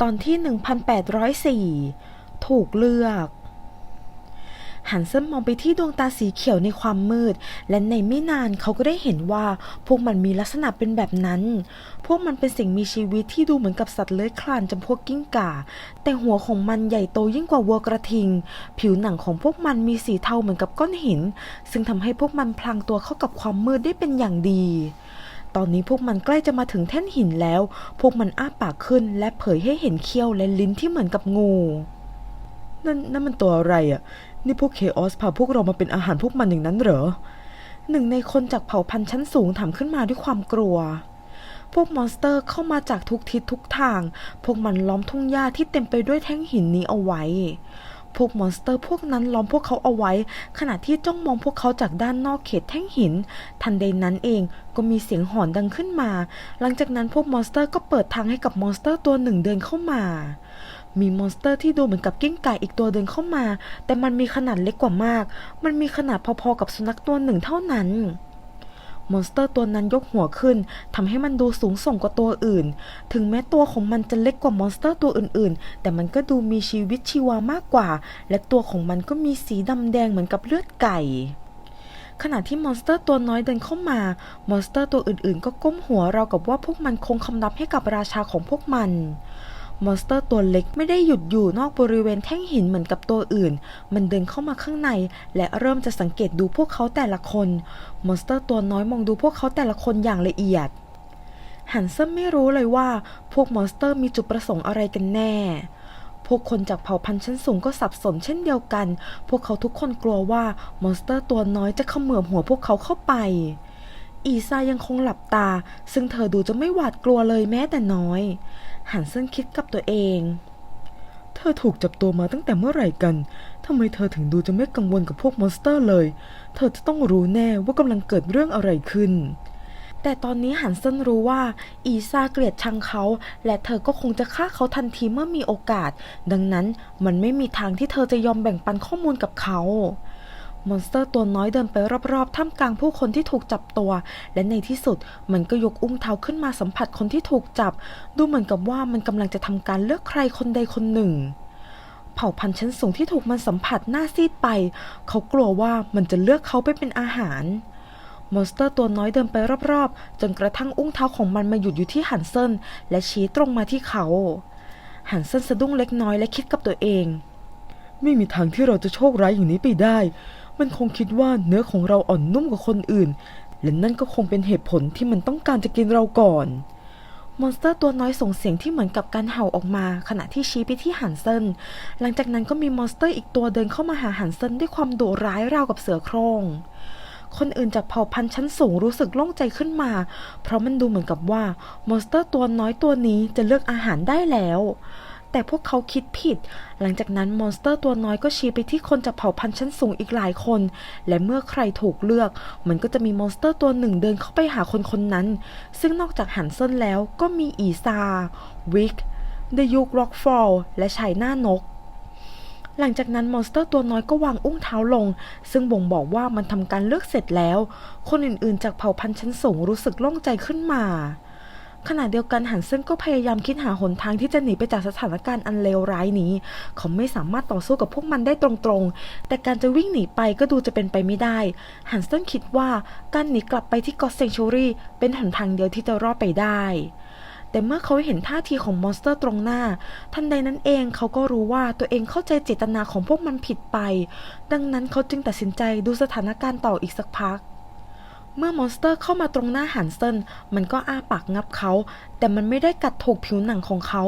ตอนที่ 1804 ถูกเลือก หันเซนมองไปที่ดวงตาสีเขียวในความมืด และในไม่นานเขาก็ได้เห็นว่า พวกมันมีลักษณะเป็นแบบนั้น พวกมันเป็นสิ่งมีชีวิตที่ดูเหมือนกับสัตว์เลื้อยคลานจำพวกกิ้งก่า แต่หัวของมันใหญ่โตยิ่งกว่าวัวกระทิง ผิวหนังของพวกมันมีสีเทาเหมือนกับก้อนหิน ซึ่งทำให้พวกมันพลางตัวเข้ากับความมืดได้เป็นอย่างดี ตอนนี้พวกมันใกล้จะมาถึงแท่นหินแล้ว พวกมันอ้าปากขึ้นและเผยให้เห็นเขี้ยวและลิ้นที่เหมือนกับงู นั่นนั่นมันตัวอะไรอะ นี่พวกเคออสพาพวกเรามาเป็นอาหารพวกมันอย่างนั้นเหรอ หนึ่งในคนจากเผ่าพันธุ์ชั้นสูงถามขึ้นมาด้วยความกลัว พวกมอนสเตอร์เข้ามาจากทุกทิศทุกทาง พวกมันล้อมทุ่งหญ้าที่เต็มไปด้วยแท่งหินนี้เอาไว้ พวกมอนสเตอร์พวกนั้นล้อมพวกเขาเอาไว้ ขณะที่จ้องมองพวกเขาจากด้านนอกเขตแท่งหิน ทันใดนั้นเองก็มีเสียงหอนดังขึ้นมา หลังจากนั้นพวกมอนสเตอร์ก็เปิดทางให้กับมอนสเตอร์ตัวหนึ่งเดินเข้ามา มีมอนสเตอร์ที่ดูเหมือนกับกิ้งก่าอีกตัวเดินเข้ามา แต่มันมีขนาดเล็กกว่ามาก มันมีขนาดพอๆกับสุนัขตัวหนึ่งเท่านั้น มอนสเตอร์ตัวนั้นยกหัวขึ้นทำให้มันดูสูงส่งกว่าตัวอื่น ถึงแม้ตัวของมันจะเล็กกว่ามอนสเตอร์ตัวอื่นๆ แต่มันก็ดูมีชีวิตชีวามากกว่า และตัวของมันก็มีสีดำแดงเหมือนกับเลือดไก่ขณะที่มอนสเตอร์ตัวน้อยเดินเข้ามา มอนสเตอร์ตัวอื่นๆ ก็ก้มหัวเราวกับว่าพวกมันคงคำนับให้กับราชาของพวกมัน มอนสเตอร์ตัวเล็กไม่ได้หยุดอยู่นอกบริเวณแท่งหินเหมือนกับตัวอื่น มันเดินเข้ามาข้างใน และเริ่มจะสังเกตดูพวกเขาแต่ละคน มอนสเตอร์ตัวน้อยมองดูพวกเขาแต่ละคนอย่างละเอียดฮันเซนไม่รู้เลยว่า พวกมอนสเตอร์มีจุดประสงค์อะไรกันแน่พวกคนจากเผ่าพันธุ์ชั้นสูงก็สับสนเช่นเดียวกัน พวกเขาทุกคนกลัวว่ามอนสเตอร์ตัวน้อยจะเขมือบหัวพวกเขาเข้าไป อีซายังคงหลับตา ซึ่งเธอดูจะไม่หวาดกลัวเลยแม้แต่น้อย หันเซนคิดกับตัวเอง เธอถูกจับตัวมาตั้งแต่เมื่อไหร่กัน ทำไมเธอถึงดูจะไม่กังวลกับพวกมอนสเตอร์เลย เธอจะต้องรู้แน่ว่ากำลังเกิดเรื่องอะไรขึ้น แต่ตอนนี้หันเซนรู้ว่า อีซาเกลียดชังเขา และเธอก็คงจะฆ่าเขาทันทีเมื่อมีโอกาส ดังนั้นมันไม่มีทางที่เธอจะยอมแบ่งปันข้อมูลกับเขา มอนสเตอร์ตัวน้อยเดินไปรอบๆท่ามกลางผู้คนที่ถูกจับตัว และในที่สุดมันก็ยกอุ้งเท้าขึ้นมาสัมผัสคนที่ถูกจับ ดูเหมือนกับว่ามันกำลังจะทำการเลือกใครคนใดคนหนึ่ง เผ่าพันธุ์ชั้นสูงที่ถูกมันสัมผัสหน้าซีดไป เขากลัวว่ามันจะเลือกเขาไปเป็นอาหารมอนสเตอร์ตัวน้อยเดินไปรอบๆ จนกระทั่งอุ้งเท้าของมันมาหยุดอยู่ที่หันเซนและชี้ตรงมาที่เขา หันเซนสะดุ้งเล็กน้อยและคิดกับตัวเอง ไม่มีทางที่เราจะโชคร้ายอย่างนี้ไปได้ มันคงคิดว่าเนื้อของเราอ่อนนุ่มกว่าคนอื่น และนั่นก็คงเป็นเหตุผลที่มันต้องการจะกินเราก่อน มอนสเตอร์ตัวน้อยส่งเสียงที่เหมือนกับการเห่าออกมา ขณะที่ชี้ไปที่หันเซนหลังจากนั้นก็มีมอนสเตอร์อีกตัวเดินเข้ามาหาหันเซนด้วยความดุร้ายราวกับเสือโคร่งคนอื่นจากเผ่าพันธุ์ชั้นสูงรู้สึกโล่งใจขึ้นมา เพราะมันดูเหมือนกับว่ามอนสเตอร์ตัวน้อยตัวนี้จะเลือกอาหารได้แล้ว แต่พวกเขาคิดผิด หลังจากนั้นมอนสเตอร์ตัวน้อยก็ชี้ไปที่คนจากเผ่าพันธุ์ชั้นสูงอีกหลายคน และเมื่อใครถูกเลือก มันก็จะมีมอนสเตอร์ตัวหนึ่งเดินเข้าไปหาคนคนนั้น ซึ่งนอกจากหันเซนแล้วก็มีอีซา วิก เดยุกร็อกฟอลและชายหน้านกหลังจากนั้นมอนสเตอร์ตัวน้อยก็วางอุ้งเท้าลง ซึ่งบ่งบอกว่ามันทำการเลือกเสร็จแล้ว คนอื่นๆ จากเผ่าพันธุ์ชั้นสูงรู้สึกโล่งใจขึ้นมา ขณะเดียวกันหันเซนก็พยายามคิดหาหนทางที่จะหนีไปจากสถานการณ์อันเลวร้ายนี้ เขาไม่สามารถต่อสู้กับพวกมันได้ตรงๆ แต่การจะวิ่งหนีไปก็ดูจะเป็นไปไม่ได้ หันเซนคิดว่าการหนีกลับไปที่กอสเซงชูรี่เป็นหนทางเดียวที่จะรอดไปได้แต่เมื่อเขาเห็นท่าทีของมอนสเตอร์ตรงหน้า ทันใดนั้นเองเขาก็รู้ว่าตัวเองเข้าใจเจตนาของพวกมันผิดไป ดังนั้นเขาจึงตัดสินใจดูสถานการณ์ต่ออีกสักพัก เมื่อมอนสเตอร์เข้ามาตรงหน้าหันเซนมันก็อ้าปากงับเขา แต่มันไม่ได้กัดถูกผิวหนังของเขา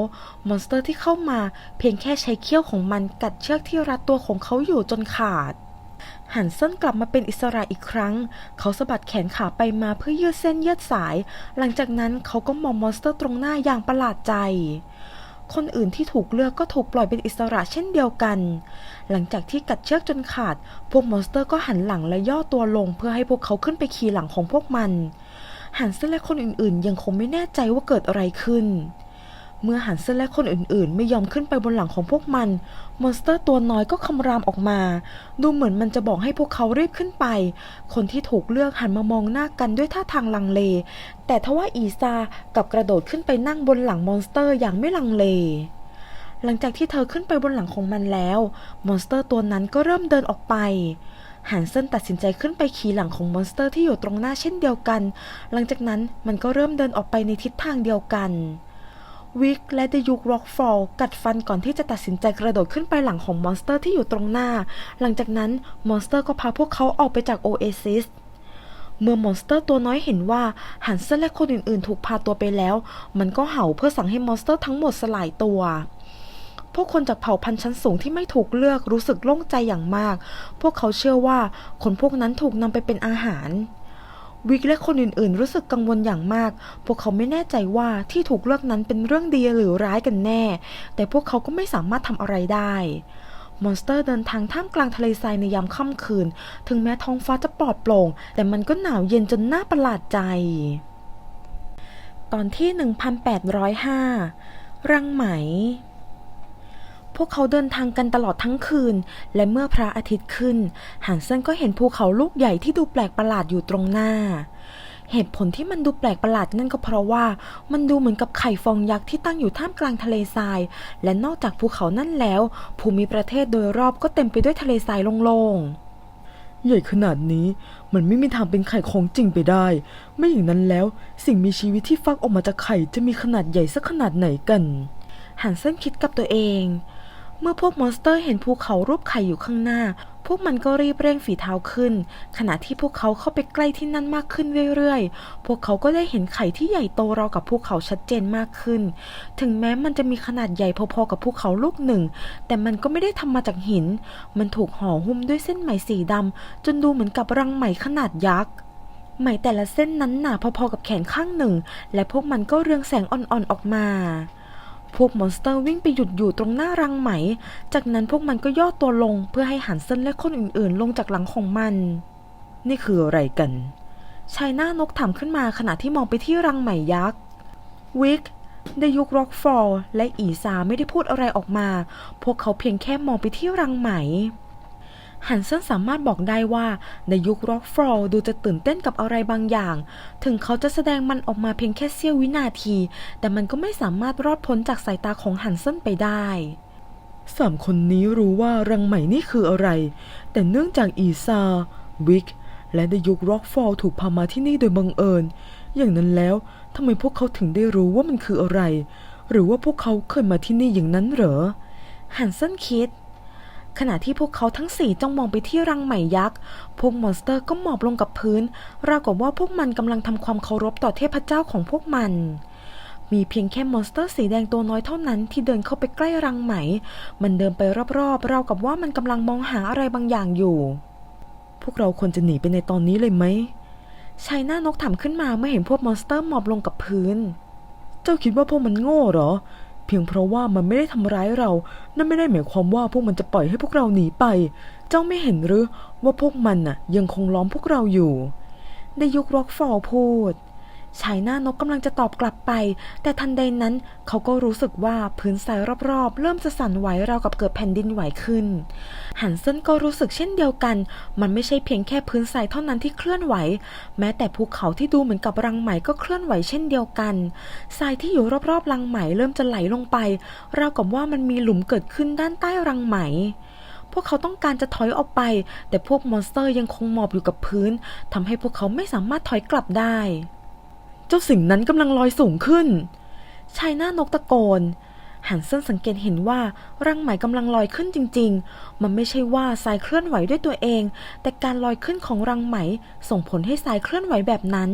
มอนสเตอร์ที่เข้ามาเพียงแค่ใช้เขี้ยวของมันกัดเชือกที่รัดตัวของเขาอยู่จนขาดหันเส้นกลับมาเป็นอิสระอีกครั้ง เขาสะบัดแขนขาไปมาเพื่อยืดเส้นยืดสาย หลังจากนั้นเขาก็มองมอนสเตอร์ตรงหน้าอย่างประหลาดใจ คนอื่นที่ถูกเลือกก็ถูกปล่อยเป็นอิสระเช่นเดียวกัน หลังจากที่กัดเชือกจนขาด พวกมอนสเตอร์ก็หันหลังและย่อตัวลงเพื่อให้พวกเขาขึ้นไปขี่หลังของพวกมัน หันเซนและคนอื่นๆ ยังคงไม่แน่ใจว่าเกิดอะไรขึ้น เมื่อหันเซนและคนอื่นๆ ไม่ยอมขึ้นไปบนหลังของพวกมัน มอนสเตอร์ตัวน้อยก็คำรามออกมา ดูเหมือนมันจะบอกให้พวกเขารีบขึ้นไป คนที่ถูกเลือกหันมามองหน้ากันด้วยท่าทางลังเล แต่ทว่าอีซากับกระโดดขึ้นไปนั่งบนหลังมอนสเตอร์อย่างไม่ลังเลหลังจากที่เธอขึ้นไปบนหลังของมันแล้ว มอนสเตอร์ตัวนั้นก็เริ่มเดินออกไปฮันเซนตัดสินใจขึ้นไปขี่หลังของมอนสเตอร์ที่อยู่ตรงหน้าเช่นเดียวกัน หลังจากนั้นมันก็เริ่มเดินออกไปในทิศทางเดียวกัน วิกและเดยุกร็อกฟอลกัดฟันก่อนที่จะตัดสินใจกระโดดขึ้นไปหลังของมอนสเตอร์ที่อยู่ตรงหน้า หลังจากนั้นมอนสเตอร์ก็พาพวกเขาออกไปจากโอเอซิสเมื่อมอนสเตอร์ตัวน้อยเห็นว่าฮันเซนและคนอื่น ๆ ถูกพาตัวไปแล้ว มันก็เห่าเพื่อสั่งให้มอนสเตอร์ทั้งหมดสลายตัวพวกคนจากเผ่าพันธุ์ชั้นสูงที่ไม่ถูกเลือกรู้สึกโล่งใจอย่างมาก พวกเขาเชื่อว่าคนพวกนั้นถูกนำไปเป็นอาหาร วิกและคนอื่นๆ รู้สึกกังวลอย่างมาก พวกเขาไม่แน่ใจว่าที่ถูกเลือกนั้นเป็นเรื่องดีหรือร้ายกันแน่ แต่พวกเขาก็ไม่สามารถทำอะไรได้ มอนสเตอร์เดินทางท่ามกลางทะเลทรายในยามค่ำคืน ถึงแม้ท้องฟ้าจะปลอดโปร่ง แต่มันก็หนาวเย็นจนน่าประหลาดใจ ตอนที่ 1805 รังไหม พวกเขาเดินทางกันตลอดทั้งคืน และเมื่อพระอาทิตย์ขึ้นฮันเซนก็เห็นภูเขาลูกใหญ่ที่ดูแปลกประหลาดอยู่ตรงหน้า เหตุผลที่มันดูแปลกประหลาดนั่นก็เพราะว่ามันดูเหมือนกับไข่ฟองยักษ์ที่ตั้งอยู่ท่ามกลางทะเลทราย และนอกจากภูเขานั่นแล้ว ภูมิประเทศโดยรอบก็เต็มไปด้วยทะเลทรายโล่งๆใหญ่ขนาดนี้ มันไม่มีทางเป็นไข่ของจริงไปได้ ไม่อย่างนั้นแล้ว สิ่งมีชีวิตที่ฟักออกมาจากไข่จะมีขนาดใหญ่สักขนาดไหนกันฮันเซนคิดกับตัวเอง เมื่อพวกมอนสเตอร์เห็นภูเขารูปไข่อยู่ข้างหน้า พวกมันก็รีบเร่งฝีเท้าขึ้น ขณะที่พวกเขาเข้าไปใกล้ที่นั่นมากขึ้นเรื่อยๆ พวกเขาก็ได้เห็นไข่ที่ใหญ่โตราวกับภูเขาชัดเจนมากขึ้น ถึงแม้มันจะมีขนาดใหญ่พอๆกับภูเขาลูกหนึ่ง แต่มันก็ไม่ได้ทำมาจากหิน มันถูกห่อหุ้มด้วยเส้นไหมสีดำจนดูเหมือนกับรังไหมขนาดยักษ์ไหมแต่ละเส้นนั้นหนาพอๆกับแขนข้างหนึ่ง และพวกมันก็เรืองแสงอ่อนๆออกมา พวกมอนสเตอร์วิ่งไปหยุดอยู่ตรงหน้ารังไหม จากนั้นพวกมันก็ย่อตัวลงเพื่อให้หันเซนและคนอื่นๆ ลงจากหลังของมัน นี่คืออะไรกัน ชายหน้านกถามขึ้นมาขณะที่มองไปที่รังไหมยักษ์ วิกไดยุกร็อกฟอลและอีซาไม่ได้พูดอะไรออกมา พวกเขาเพียงแค่มองไปที่รังไหม ฮันเซนสามารถบอกได้ว่าในยุคร็อกฟอลดูจะตื่นเต้นกับอะไรบางอย่าง ถึงเขาจะแสดงมันออกมาเพียงแค่เสี้ยววินาที แต่มันก็ไม่สามารถรอดพ้นจากสายตาของฮันเซนไปได้สามคนนี้รู้ว่ารังไหมนี่คืออะไร แต่เนื่องจากอีซา วิก และในยุคร็อกฟอลถูกพามาที่นี่โดยบังเอิญ อย่างนั้นแล้วทำไมพวกเขาถึงได้รู้ว่ามันคืออะไร หรือว่าพวกเขาเคยมาที่นี่อย่างนั้นเหรอฮันเซนคิด ขณะที่พวกเขาทั้งสี่จ้องมองไปที่รังไหมยักษ์ พวกมอนสเตอร์ก็หมอบลงกับพื้น ราวกับว่าพวกมันกำลังทำความเคารพต่อเทพเจ้าของพวกมัน มีเพียงแค่มอนสเตอร์สีแดงตัวน้อยเท่านั้นที่เดินเข้าไปใกล้รังไหม มันเดินไปรอบๆราวกับว่ามันกำลังมองหาอะไรบางอย่างอยู่ พวกเราควรจะหนีไปในตอนนี้เลยไหมชายหน้านกถามขึ้นมาเมื่อเห็นพวกมอนสเตอร์หมอบลงกับพื้น เจ้าคิดว่าพวกมันโง่เหรอ เพียงเพราะว่ามันไม่ได้ทำร้ายเรา นั่นไม่ได้หมายความว่าพวกมันจะปล่อยให้พวกเราหนีไป เจ้าไม่เห็นหรือว่าพวกมันน่ะ ยังคงล้อมพวกเราอยู่ ได้ยุคร็อกฟอลพูด ชายหน้านกกำลังจะตอบกลับไป แต่ทันใดนั้นเขาก็รู้สึกว่าพื้นทรายรอบๆ เริ่มจะสั่นไหวราวกับเกิดแผ่นดินไหวขึ้น หันเซนก็รู้สึกเช่นเดียวกัน มันไม่ใช่เพียงแค่พื้นทรายเท่านั้นที่เคลื่อนไหว แม้แต่ภูเขาที่ดูเหมือนกับรังไหมก็เคลื่อนไหวเช่นเดียวกัน ทรายที่อยู่รอบๆรังไหมเริ่มจะไหลลงไป ราวกับว่ามันมีหลุมเกิดขึ้นด้านใต้รังไหมพวกเขาต้องการจะถอยออกไป แต่พวกมอนสเตอร์ยังคงหมอบอยู่กับพื้นทำให้พวกเขาไม่สามารถถอยกลับได้ เจ้าสิ่งนั้นกำลังลอยสูงขึ้น ชายหน้านกตะโกนหันเซนสังเกตเห็นว่ารังไหมกำลังลอยขึ้นจริง ๆ มันไม่ใช่ว่าทรายเคลื่อนไหวด้วยตัวเอง แต่การลอยขึ้นของรังไหมส่งผลให้ทรายเคลื่อนไหวแบบนั้น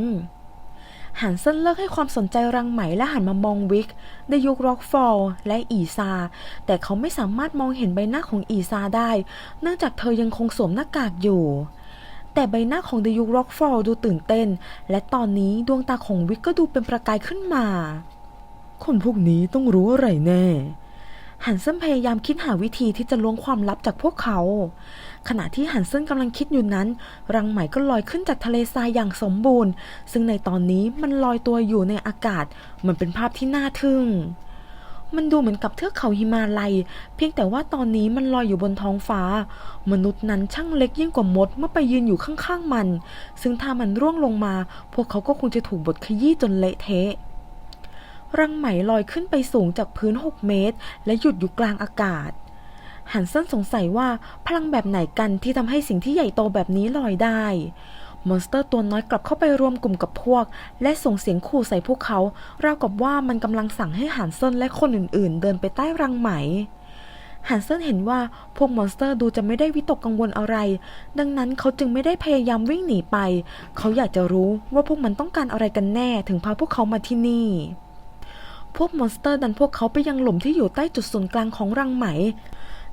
หันเซนเลิกให้ความสนใจรังไหมและหันมามองวิกในยุคร็อกฟอลและอีซา แต่เขาไม่สามารถมองเห็นใบหน้าของอีซาได้ เนื่องจากเธอยังคงสวมหน้ากากอยู่ แต่ใบหน้าของเดยุคร็อกฟอลดูตื่นเต้น และตอนนี้ดวงตาของวิกก็ดูเป็นประกายขึ้นมา คนพวกนี้ต้องรู้อะไรแน่ฮันเซนพยายามคิดหาวิธีที่จะล้วงความลับจากพวกเขา ขณะที่ฮันเซนกำลังคิดอยู่นั้น รังไหมก็ลอยขึ้นจากทะเลทรายอย่างสมบูรณ์ ซึ่งในตอนนี้มันลอยตัวอยู่ในอากาศ มันเป็นภาพที่น่าทึ่ง มันดูเหมือนกับเทือกเขาหิมาลัย เพียงแต่ว่าตอนนี้มันลอยอยู่บนท้องฟ้า มนุษย์นั้นช่างเล็กยิ่งกว่ามดเมื่อไปยืนอยู่ข้างๆมัน ซึ่งถ้ามันร่วงลงมา พวกเขาก็คงจะถูกบดขยี้จนเละเทะรังไหมลอยขึ้นไปสูงจากพื้น 6 เมตร และหยุดอยู่กลางอากาศฮันเซนสงสัยว่าพลังแบบไหนกันที่ทำให้สิ่งที่ใหญ่โตแบบนี้ลอยได้ มอนสเตอร์ตัวน้อยกลับเข้าไปรวมกลุ่มกับพวก และส่งเสียงขู่ใส่พวกเขา ราวกับว่ามันกำลังสั่งให้ฮันเซินและคนอื่นๆ เดินไปใต้รังไหมฮันเซินเห็นว่าพวกมอนสเตอร์ดูจะไม่ได้วิตกกังวลอะไร ดังนั้นเขาจึงไม่ได้พยายามวิ่งหนีไป เขาอยากจะรู้ว่าพวกมันต้องการอะไรกันแน่ถึงพาพวกเขามาที่นี่ พวกมอนสเตอร์ดันพวกเขาไปยังหลุมที่อยู่ใต้จุดศูนย์กลางของรังไหม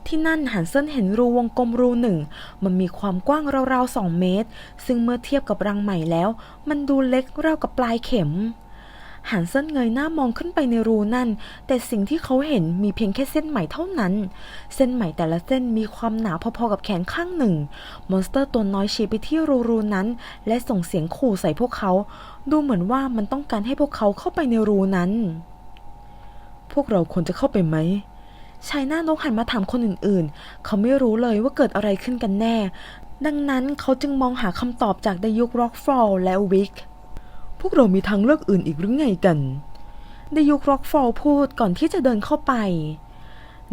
ที่นั่นฮันเซนเห็นรูวงกลมรูหนึ่ง มันมีความกว้างราวๆสองเมตร ซึ่งเมื่อเทียบกับรังไหม่แล้ว มันดูเล็กราวกับปลายเข็มฮันเซนเงยหน้ามองขึ้นไปในรูนั่น แต่สิ่งที่เขาเห็นมีเพียงแค่เส้นไหมเท่านั้น เส้นไหมแต่ละเส้นมีความหนาพอๆกับแขนข้างหนึ่ง มอนสเตอร์ตัวน้อยชี้ไปที่รูรูนั้น และส่งเสียงขู่ใส่พวกเขา ดูเหมือนว่ามันต้องการให้พวกเขาเข้าไปในรูนั้น พวกเราควรจะเข้าไปไหม ชายหน้านกหันมาถามคนอื่นๆ เขาไม่รู้เลยว่าเกิดอะไรขึ้นกันแน่ ดังนั้นเขาจึงมองหาคำตอบจากดยุคร็อกฟอลและวิก พวกเรามีทางเลือกอื่นอีกหรือไงกันดยุคร็อกฟอลพูดก่อนที่จะเดินเข้าไป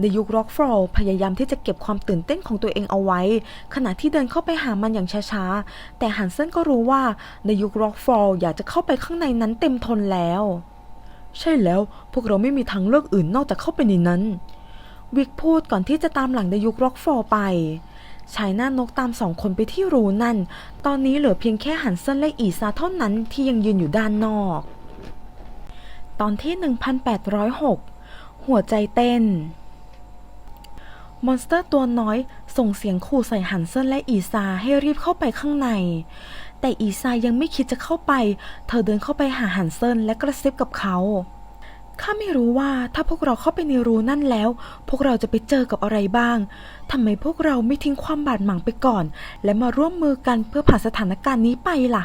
ดยุคร็อกฟอพยายามที่จะเก็บความตื่นเต้นของตัวเองเอาไว้ ขณะที่เดินเข้าไปหามันอย่างช้าๆ แต่ฮันเซนก็รู้ว่าดยุคร็อกฟออยากจะเข้าไปข้างในนั้นเต็มทนแล้ว ใช่แล้วพวกเราไม่มีทางเลือกอื่นนอกจากเข้าไปในนั้น วิกพูดก่อนที่จะตามหลังดยุคร็อกฟอลไปชายหน้านกตามสองคนไปที่รูนั่น ตอนนี้เหลือเพียงแค่ฮันเซนและอีซาเท่านั้นที่ยังยืนอยู่ด้านนอก ตอนที่ 1806 หัวใจเต้น มอนสเตอร์ตัวน้อยส่งเสียงขู่ใส่ฮันเซนและอีซาให้รีบเข้าไปข้างใน แต่อีซายังไม่คิดจะเข้าไป เธอเดินเข้าไปหาฮันเซนและกระซิบกับเขา ข้าไม่รู้ว่าถ้าพวกเราเข้าไปในรูนั่นแล้ว พวกเราจะไปเจอกับอะไรบ้างทำไมพวกเราไม่ทิ้งความบาดหมางไปก่อน และมาร่วมมือกันเพื่อผ่านสถานการณ์นี้ไปล่ะ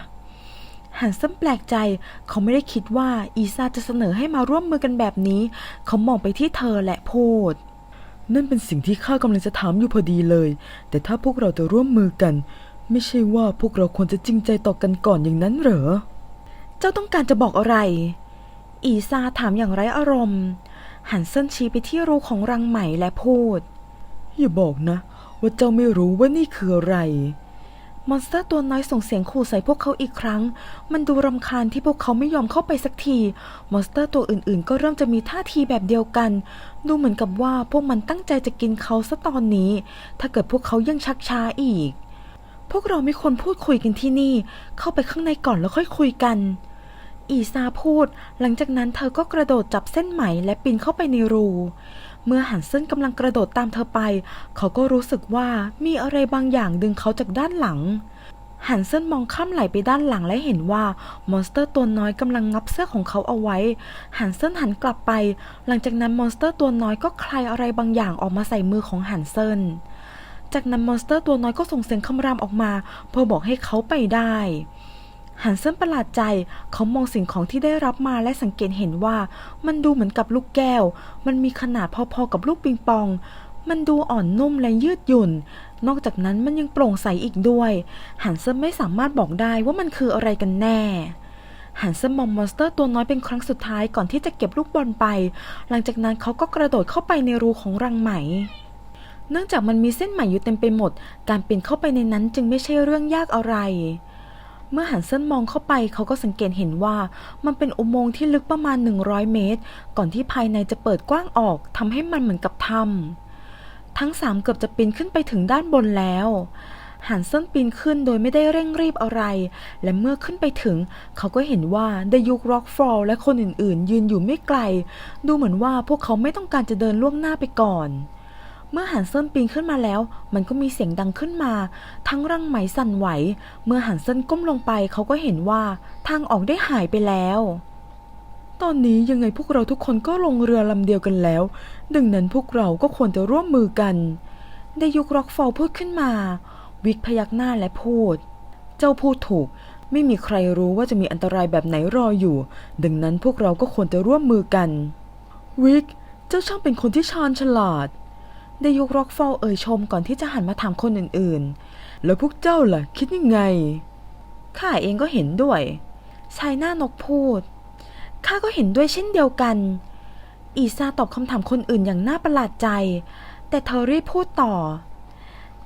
ฮันเซนแปลกใจ เขาไม่ได้คิดว่าอีซาจะเสนอให้มาร่วมมือกันแบบนี้ เขามองไปที่เธอและพูด นั่นเป็นสิ่งที่ข้ากำลังจะถามอยู่พอดีเลย แต่ถ้าพวกเราจะร่วมมือกัน ไม่ใช่ว่าพวกเราควรจะจริงใจต่อกันก่อนอย่างนั้นเหรอ เจ้าต้องการจะบอกอะไร อีซาถามอย่างไร้อารมณ์หันเส้นชี้ไปที่รูของรังไหมและพูด อย่าบอกนะ ว่าเจ้าไม่รู้ว่านี่คืออะไร มอนสเตอร์ตัวน้อยส่งเสียงขู่ใส่พวกเขาอีกครั้ง มันดูรำคาญที่พวกเขาไม่ยอมเข้าไปสักที มอนสเตอร์ตัวอื่นๆ ก็เริ่มจะมีท่าทีแบบเดียวกัน ดูเหมือนกับว่าพวกมันตั้งใจจะกินเขาซะตอนนี้ ถ้าเกิดพวกเขายังชักช้าอีก พวกเราไม่ควรพูดคุยกันที่นี่ เข้าไปข้างในก่อนแล้วค่อยคุยกัน อีซาพูด หลังจากนั้นเธอก็กระโดดจับเส้นไหมและปีนเข้าไปในรู เมื่อหันเส้นกำลังกระโดดตามเธอไป เขาก็รู้สึกว่ามีอะไรบางอย่างดึงเขาจากด้านหลัง หันเส้นมองข้ามไหลไปด้านหลังและเห็นว่ามอนสเตอร์ตัวน้อยกำลังงับเสื้อของเขาเอาไว้ หันเส้นหันกลับไป หลังจากนั้นมอนสเตอร์ตัวน้อยก็คลายอะไรบางอย่างออกมาใส่มือของหันเส้นจากนั้นมอนสเตอร์ตัวน้อยก็ส่งเสียงคำรามออกมา เพื่อบอกให้เขาไปได้ หันเส้นประหลาดใจ เขามองสิ่งของที่ได้รับมาและสังเกตเห็นว่า มันดูเหมือนกับลูกแก้ว มันมีขนาดพอๆกับลูกปิงปอง มันดูอ่อนนุ่มและยืดหยุ่น นอกจากนั้นมันยังโปร่งใสอีกด้วย หันเซนไม่สามารถบอกได้ว่ามันคืออะไรกันแน่หันเซมองมอนสเตอร์ตัวน้อยเป็นครั้งสุดท้ายก่อนที่จะเก็บลูกบอลไป หลังจากนั้นเขาก็กระโดดเข้าไปในรูของรังไหม เนื่องจากมันมีเส้นไหมอยู่เต็มไปหมด การปีนเข้าไปในนั้นจึงไม่ใช่เรื่องยากอะไร เมื่อหันเส้นมองเข้าไปเขาก็สังเกตเห็นว่ามันเป็นอุโมงค์ที่ลึกประมาณ 100 เมตร ก่อนที่ภายในจะเปิดกว้างออกทำให้มันเหมือนกับถ้ำทั้งสามเกือบจะปีนขึ้นไปถึงด้านบนแล้วหันเส้นปีนขึ้นโดยไม่ได้เร่งรีบอะไร และเมื่อขึ้นไปถึง เขาก็เห็นว่าดยุคร็อกฟอลและคนอื่นๆ ยืนอยู่ไม่ไกล ดูเหมือนว่าพวกเขาไม่ต้องการจะเดินล่วงหน้าไปก่อน เมื่อหันเซินปีนขึ้นมาแล้ว มันก็มีเสียงดังขึ้นมา ทั้งรังไหมสั่นไหว เมื่อหันเซินก้มลงไปเขาก็เห็นว่าทางออกได้หายไปแล้ว ตอนนี้ยังไงพวกเราทุกคนก็ลงเรือลำเดียวกันแล้ว ดังนั้นพวกเราก็ควรจะร่วมมือกัน ได้ยุคร็อกฟอลพูดขึ้นมา วิกพยักหน้าและพูด เจ้าพูดถูก ไม่มีใครรู้ว่าจะมีอันตรายแบบไหนรออยู่ ดังนั้นพวกเราก็ควรจะร่วมมือกัน วิก เจ้าช่างเป็นคนที่ชาญฉลาด ได้ยุคร็อกฟอลเอ่ยชมก่อนที่จะหันมาถามคนอื่นๆ แล้วพวกเจ้าล่ะ คิดยังไง ข้าเองก็เห็นด้วย ชายหน้านกพูด ข้าก็เห็นด้วยเช่นเดียวกัน อีซาตอบคำถามคนอื่นอย่างน่าประหลาดใจ แต่เธอรีบพูดต่อ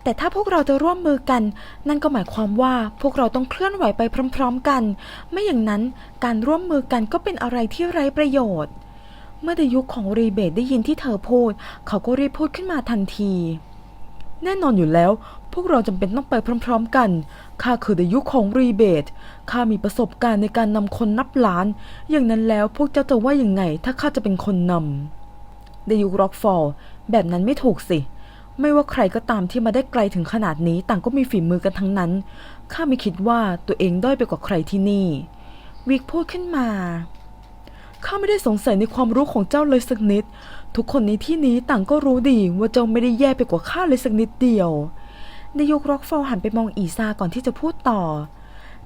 แต่ถ้าพวกเราจะร่วมมือกัน นั่นก็หมายความว่าพวกเราต้องเคลื่อนไหวไปพร้อม ๆ กัน ไม่อย่างนั้นการร่วมมือกันก็เป็นอะไรที่ไร้ประโยชน์ เมื่อดยุคของรีเบตได้ยินที่เธอพูด เขาก็รีบพูดขึ้นมาทันที แน่นอนอยู่แล้ว พวกเราจำเป็นต้องไปพร้อม ๆ กัน ข้าคือในยุคของรีเบทข้ามีประสบการณ์ในการนำคนนับล้าน อย่างนั้นแล้วพวกเจ้าจะว่ายังไง ถ้าข้าจะเป็นคนนำในยุคร็อกฟอลแบบนั้นไม่ถูกสิ ไม่ว่าใครก็ตามที่มาได้ไกลถึงขนาดนี้ต่างก็มีฝีมือกันทั้งนั้น ข้าไม่คิดว่าตัวเองด้อยไปกว่าใครที่นี่ วิกพูดขึ้นมา ข้าไม่ได้สงสัยในความรู้ของเจ้าเลยสักนิด ทุกคนในที่นี้ต่างก็รู้ดีว่าเจ้าไม่ได้แย่ไปกว่าข้าเลยสักนิดเดียวในยุคร็อกฟอลหันไปมองอีซาก่อนที่จะพูดต่อ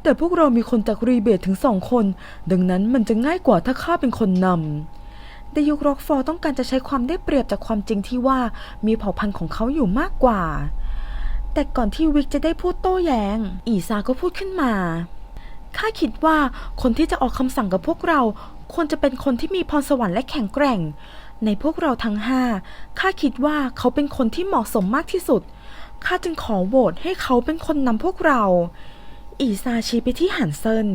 แต่พวกเรามีคนจากรีเบทถึงสองคน ดังนั้นมันจะง่ายกว่าถ้าข้าเป็นคนนในยุคร็อกฟอลต้องการจะใช้ความได้เปรียบจากความจริงที่ว่ามีเผ่าพันธุ์ของเขาอยู่มากกว่า แต่ก่อนที่วิกจะได้พูดโต้แย้ง อีซาก็พูดขึ้นมาข้าคิดว่าคนที่จะออกคำสั่งกับพวกเรา ควรจะเป็นคนที่มีพรสวรรค์และแข็งแกร่ง ในพวกเราทั้งห้าข้าคิดว่าเขาเป็นคนที่เหมาะสมมากที่สุดข้าจึงขอโหวตให้เขาเป็นคนนำพวกเรา อีซาชี้ไปที่หันเซน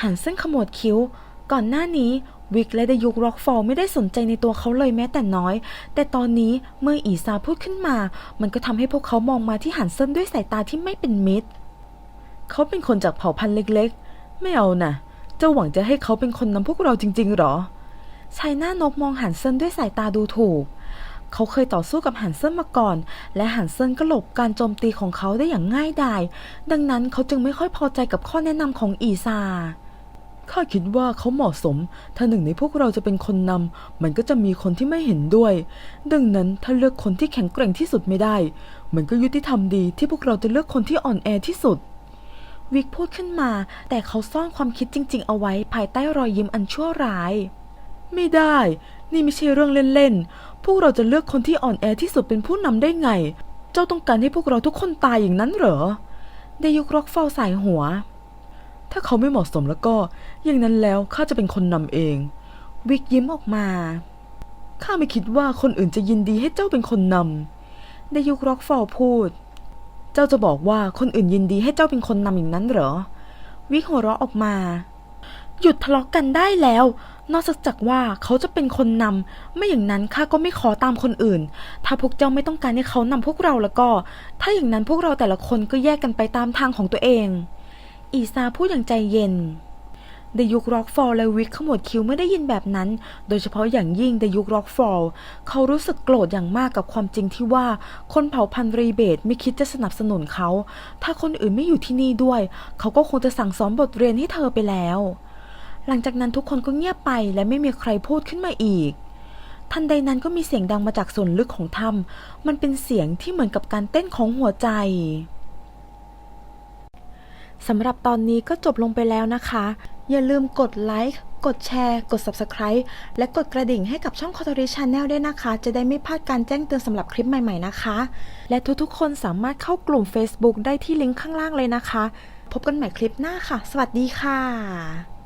หันเซนขมวดคิ้ว ก่อนหน้านี้วิกและดยุกร็อกฟอลไม่ได้สนใจในตัวเขาเลยแม้แต่น้อย แต่ตอนนี้เมื่ออีซาพูดขึ้นมา มันก็ทำให้พวกเขามองมาที่หันเซนด้วยสายตาที่ไม่เป็นมิตร เขาเป็นคนจากเผ่าพันธุ์เล็กๆ ไม่เอานะ เจ้าหวังจะให้เขาเป็นคนนำพวกเราจริง ๆ หรอ ชายหน้านกมองหันเซินด้วยสายตาดูถูก เขาเคยต่อสู้กับหันเซินมาก่อน และหันเซินก็หลบการโจมตีของเขาได้อย่างง่ายดาย ดังนั้นเขาจึงไม่ค่อยพอใจกับข้อแนะนำของอีซาข้าคิดว่าเขาเหมาะสม ถ้าหนึ่งในพวกเราจะเป็นคนนำ มันก็จะมีคนที่ไม่เห็นด้วย ดังนั้นถ้าเลือกคนที่แข็งแกร่งที่สุดไม่ได้ มันก็ยุติธรรมดีที่พวกเราจะเลือกคนที่อ่อนแอที่สุด วิกพูดขึ้นมา แต่เขาซ่อนความคิดจริง ๆ เอาไว้ภายใต้รอยยิ้มอันชั่วร้าย ไม่ได้ นี่ไม่ใช่เรื่องเล่นๆ พวกเราจะเลือกคนที่อ่อนแอที่สุดเป็นผู้นำได้ไง เจ้าต้องการให้พวกเราทุกคนตายอย่างนั้นเหรอเดยุกร็อกฟอลสายหัว ถ้าเขาไม่เหมาะสมแล้วก็ อย่างนั้นแล้วข้าจะเป็นคนนำเอง วิกยิ้มออกมาข้าไม่คิดว่าคนอื่นจะยินดีให้เจ้าเป็นคนนำเดยุกร็อกฟอลพูด จ้าจะบอกว่าคนอื่นยินดีให้เจ้าเป็นคนนำอย่างนั้นเหรอ วิกหัวเราะออกมา หยุดทะเลาะกกันได้แล้ว นอกจากว่าเขาจะเป็นคนนำไม่อย่างนั้นข้าก็ไม่ขอตามคนอื่น ถ้าพวกเจ้าไม่ต้องการให้เขานำพวกเราแล้วก็ ถ้าอย่างนั้นพวกเราแต่ละคนก็แยกกันไปตามทางของตัวเอง อีซาพูดอย่างใจเย็น เดยุกร็อกฟอลและวิกขมวดคิ้วไม่ได้ยินแบบนั้น โดยเฉพาะอย่างยิ่งเดยุกร็อกฟอลเขารู้สึกโกรธอย่างมากกับความจริงที่ว่า คนเผ่าพันธุ์รีเบตไม่คิดจะสนับสนุนเขา ถ้าคนอื่นไม่อยู่ที่นี่ด้วย เขาก็คงจะสั่งสอนบทเรียนให้เธอไปแล้ว หลังจากนั้นทุกคนก็เงียบไปและไม่มีใครพูดขึ้นมาอีกทันใดนั้นก็มีเสียงดังมาจากส่วนลึกของถ้ำมันเป็นเสียงที่เหมือนกับการเต้นของหัวใจสำหรับตอนนี้ก็จบลงไปแล้วนะคะ อย่าลืมกดไลค์ กดแชร์ กด Subscribe และกดกระดิ่งให้กับช่อง c o t o r i Channel ด้วยนะคะ จะได้ไม่พลาดการแจ้งเตือนสำหรับคลิปใหม่ ๆนะคะ และทุกๆ คนสามารถเข้ากลุ่ม Facebook ได้ที่ลิงก์ข้างล่างเลยนะคะ พบกันใหม่คลิปหน้าค่ะ สวัสดีค่ะ